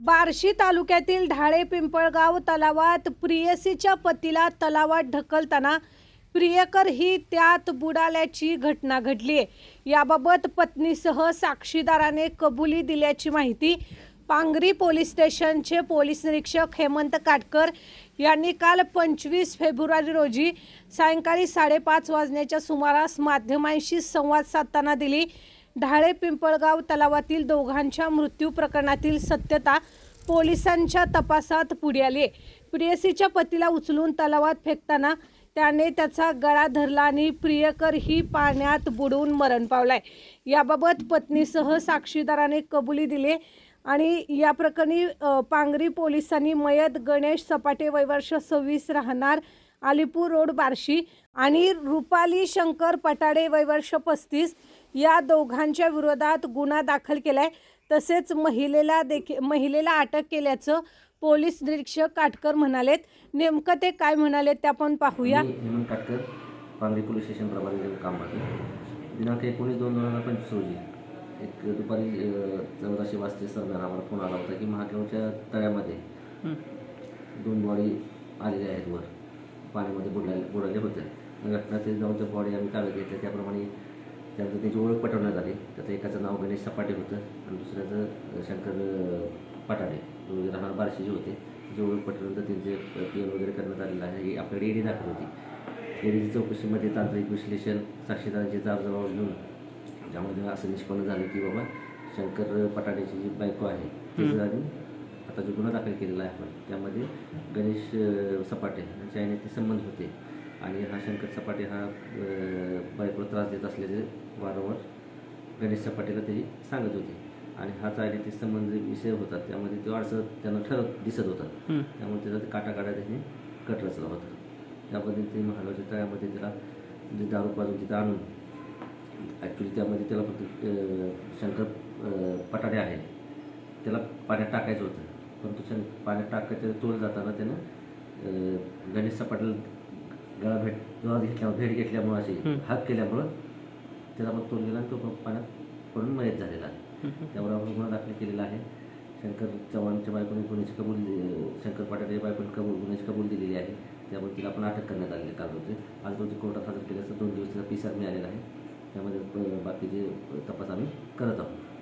बार्शी तालुक्यातील ढाळे पिंपळगाव तलावात प्रियसीच्या पतीला तलावात ढकलताना प्रियकर ही त्यात बुडाल्याची घटना घडली आहे याबाबत पत्नीसह साक्षीदाराने कबुली दिल्याची माहिती पांगरी पोलीस स्टेशनचे पोलीस निरीक्षक हेमंत काटकर यांनी काल पंचवीस फेब्रुवारी रोजी सायंकाळी साडेपाच वाजण्याच्या सुमारास माध्यमांशी संवाद साधताना दिली. ढाळे पिंपळगाव तलावातील दोघांच्या मृत्यू प्रकरणातील सत्यता पोलिसांच्या तपासात पुढे आली आहे. प्रियसीच्या पतीला उचलून तलावात फेकताना त्याने त्याचा गळा धरला आणि प्रियकर ही पाण्यात बुडून मरण पावलाय याबाबत पत्नीसह साक्षीदाराने कबुली दिली आणि या प्रकरणी पांगरी पोलिसांनी मयत गणेश सपाटे वैवर्ष सव्वीस राहणार अलीपूर रोड बार्शी आणि रुपाली शंकर पटाडे वैवर्ष पस्तीस या दोघांच्या विरोधात गुन्हा दाखल केलाय. तसेच महिलेला देखील महिलेला अटक केल्याचं पोलीस निरीक्षक काटकर म्हणालेत. नेमकं ते काय म्हणालेत ते आपण पाहूया. हेमंत काटकर पांगरी पोलीस स्टेशन प्रभारी काम करतो दिनांक एकोणीस दोन दोन हजार पंचवीस रोजी एक दुपारी चौदाशे वाजतेच्या दरम्यान आम्हाला फोन आला होता की महादेवच्या तळ्यामध्ये दोन बॉडी आलेल्या आहेत वर. पाण्यामध्ये बुडले बुडाले होते घटनास्थळी जाऊन त्या बॉडी आम्ही काढत घेतल्या. त्याप्रमाणे त्यानंतर त्याची ओळख पटवण्यात आली त्याचं एकाचं नाव गणेश सपाटे होतं आणि दुसऱ्याचं शंकर दोघे राहणार बारशीचे होते त्याची ओळख पटवल्यानंतर त्यांचे पी एन वगैरे करण्यात आलेलं आहे. ही आपल्याकडे ईडी दाखल होती. ईडीची चौकशीमध्ये तांत्रिक विश्लेषण साक्षीदारांची जाबजबाब घेऊन ज्यामध्ये असं निष्पन्न झालं की बाबा शंकर पटाड्याची जी बायको आहे तिचं आणि आता जो गुन्हा दाखल केलेला आहे आपण त्यामध्ये गणेश सपाटे यांचे आणि ते संबंध होते. आणि हा शंकर सपाटे हा बायकोला त्रास देत असल्याचे वारंवार गणेश सपाटेला ते सांगत होते. आणि आणि ते संबंध जे विषय होता त्यामध्ये तो अडचण त्यांना ठरत दिसत होता. त्यामुळे त्याचा ते काटा काढा त्याने कट रचला होता. त्या पद्धतीने महालाच्या तळ्यामध्ये त्याला म्हणजे दारू पाजून तिथं आणून ॲक्च्युली त्यामध्ये त्याला फक्त शंकर अं, पटाडे आहे त्याला पाण्यात टाकायचं होतं. परंतु शन पाण्यात टाकायचं तोड जाताना त्यानं गणेश सपाटला गळा भेट गळा घेतल्यामुळे भेट घेतल्यामुळं अशी हात केल्यामुळं त्याला मग तोड गेला आणि तो पण पाण्यात पडून मयत झालेला आहे. त्यावर आपण गुन्हा दाखल केलेला आहे. शंकर चव्हाणच्या बायकोने गुन्ह्याची कबूल शंकर पाटाच्या बायकोने कबूल गुन्ह्याची कबूल दिलेली आहे. त्यामुळे तिला आपण अटक करण्यात आलेली काल होते आज रोजी कोर्टात हजर केल्याचं दोन दिवसाचा पी आर मिळालेला आहे. त्यामध्ये बाकीचे तपास आम्ही करत आहोत.